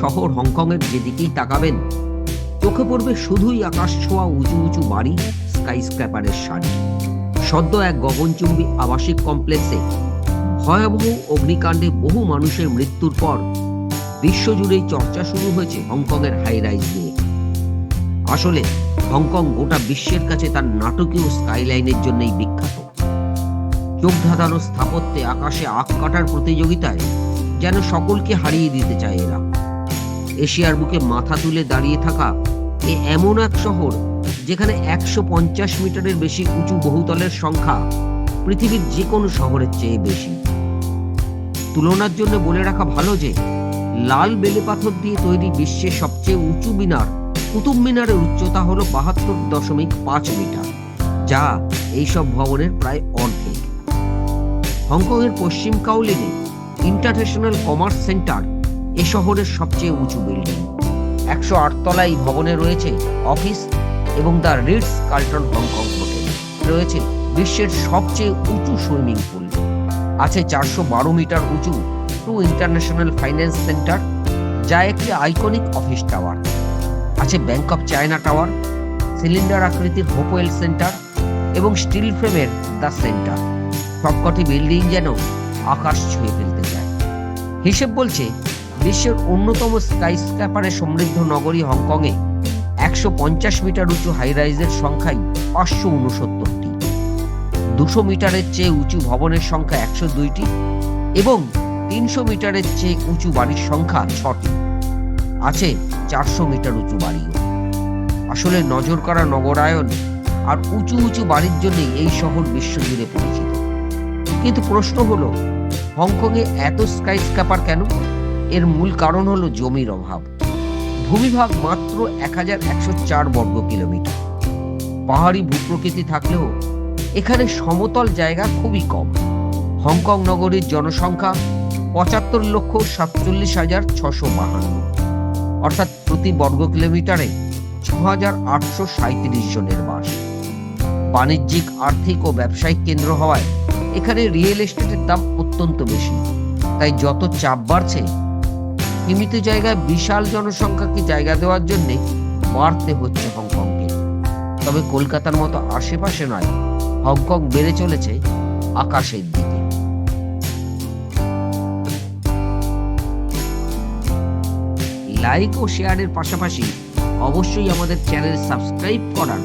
শহর হংকংয়ের যেদিকেই তাকাবেন, চোখে পড়বে শুধুই আকাশ ছোঁয়া উঁচু উঁচু বাড়ি স্কাই স্ক্র্যাপারের সারি সদ্য এক গগনচুম্বী আবাসিক কমপ্লেক্সে ভয়াবহ অগ্নিকাণ্ডে বহু মানুষের মৃত্যুর পর বিশ্বজুড়েই চর্চা শুরু হয়েছে হংকংয়ের হাই রাইজ নিয়ে। আসলে হংকং গোটা বিশ্বের কাছে তার নাটকীয় স্কাইলাইনের জন্যই বিখ্যাত। চোখ ধাঁধানো স্থাপত্যে আকাশে আখ কাটার প্রতিযোগিতায় যেন সকলকে হারিয়ে দিতে চায় এরা। এশিয়ার বুকে মাথা তুলে দাঁড়িয়ে থাকা এ এমন এক শহর যেখানে একশো পঞ্চাশ মিটারের বেশি উঁচু বহুতলের সংখ্যা পৃথিবীর যে কোনো শহরের চেয়ে বেশি। তুলনার জন্য বলে রাখা ভালো যে, লাল বেলে পাথর দিয়ে তৈরি বিশ্বের সবচেয়ে উঁচু মিনার, কুতুব মিনারের উচ্চতা হলো বাহাত্তর দশমিক পাঁচ মিটার, যা এইসব ভবনের প্রায় অর্ধেক। হংকংয়ের পশ্চিম কাউলিনে ইন্টারন্যাশনাল কমার্স সেন্টার এ শহরের সবচেয়ে উঁচু বিল্ডিং একশো আটতলা এই ভবনে রয়েছে অফিস এবং the Ritz Carlton Hong Kong hotel. রয়েছে বিশ্বের সবচেয়ে উঁচু সুইমিং পুল। আছে চারশো বারো মিটার উঁচু টু ইন্টারন্যাশনাল ফাইন্যান্স সেন্টার, যা একটি আইকনিক অফিস টাওয়ার। আছে Bank of China tower, cylinder আকৃতির হোপওয়েল সেন্টার এবং স্টিল ফ্রেমের দ্য সেন্টার। সবকটি বিল্ডিং যেন আকাশ ছুঁয়ে ফেলতে হিসেব বলছে বিশ্বের অন্যতম স্কাই স্ক্যাপারে সমৃদ্ধ নগরী হংকংয়ে একশো পঞ্চাশ মিটার উঁচু হাই রাইজের সংখ্যাই পাঁচশো উনসত্তরটি দুশো মিটারের চেয়ে উঁচু ভবনের সংখ্যা একশো দুইটি এবং তিনশো মিটারের চেয়ে উঁচু বাড়ির সংখ্যা ছটি। আছে চারশো মিটার উঁচু বাড়িও। আসলে নজর করা নগরায়ন আর উঁচু উঁচু বাড়ির জন্যই এই শহর বিশ্বজুড়ে পরিচিত। কিন্তু প্রশ্ন হলো হংকংয়ে এত স্কাই স্ক্যাপার কেন? এর মূল কারণ হলো জমির অভাব। ভূমিভাগ মাত্র এক হাজার একশো চার বর্গ কিলোমিটার। পাহাড়ি ভূপ্রকৃতি থাকলেও এখানে সমতল জায়গা খুবই কম। হংকং নগরীর জনসংখ্যা পঁচাত্তর লক্ষ সাতচল্লিশ হাজার ছশো বাহান্ন। অর্থাৎ প্রতি বর্গ কিলোমিটারে ছ হাজার আটশো সাঁত্রিশ জনের বাস। বাণিজ্যিক, আর্থিক ও ব্যবসায়িক কেন্দ্র হওয়ায় এখানে রিয়েল এস্টেটের দাম অত্যন্ত বেশি। তাই যত চাপ বাড়ছে, সীমিত জায়গায় বিশাল জনসংখ্যাকে জায়গা দেওয়ার জন্য বাড়তে হচ্ছে হংকংকে। তবে কলকাতার মতো আশেপাশে নয়, হংকং বেড়ে চলেছে আকাশের দিকে। লাইক ও শেয়ারের পাশাপাশি অবশ্যই আমাদের চ্যানেল সাবস্ক্রাইব করার